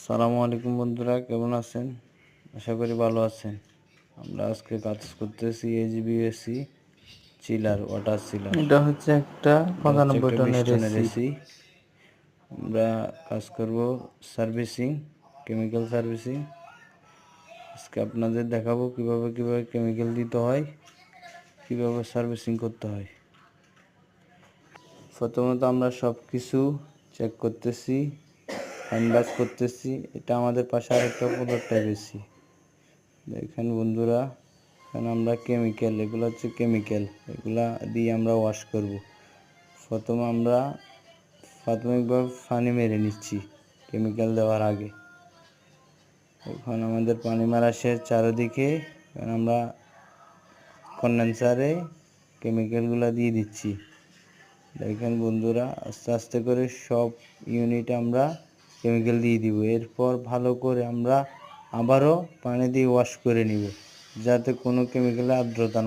সালামু আলাইকুম বন্ধুরা কেমন আছেন? আশা করি ভালো আছেন। আমরা আজকে কাজ করতেছি এইচবিএসি চিলার ওয়াটার চিলার। এটা হচ্ছে একটা পঁচানব্বই টনের এসি এসি আমরা কাজ করব সার্ভিসিং কেমিক্যাল সার্ভিসিং। আজকে আপনাদের দেখাবো কীভাবে কীভাবে কেমিক্যাল দিতে হয় কীভাবে সার্ভিসিং করতে হয়। প্রথমত আমরা সব কিছু চেক করতেছি। হ্যান্ডবাস করতেছি। এটা আমাদের পাশে আরেকটা প্রোডাক্ট বেশি। দেখেন বন্ধুরা, এখানে আমরা কেমিক্যাল এগুলো হচ্ছে কেমিক্যাল এগুলা দিয়ে আমরা ওয়াশ করব। প্রথম আমরা প্রাথমিকভাবে পানি মেরে নিচ্ছি কেমিক্যাল দেওয়ার আগে। এখন আমাদের পানি মারা শেষ চারিদিকে। আমরা কন্ডেন্সারে কেমিক্যালগুলো দিয়ে দিচ্ছি। দেখেন বন্ধুরা, আস্তে আস্তে করে সব ইউনিট আমরা কেমিক্যাল দিয়ে দিব। এরপর ভালো করে আমরা আবারও পানি দিয়ে ওয়াশ করে নিব, যাতে কোনো কেমিক্যালের আর্দ্রতা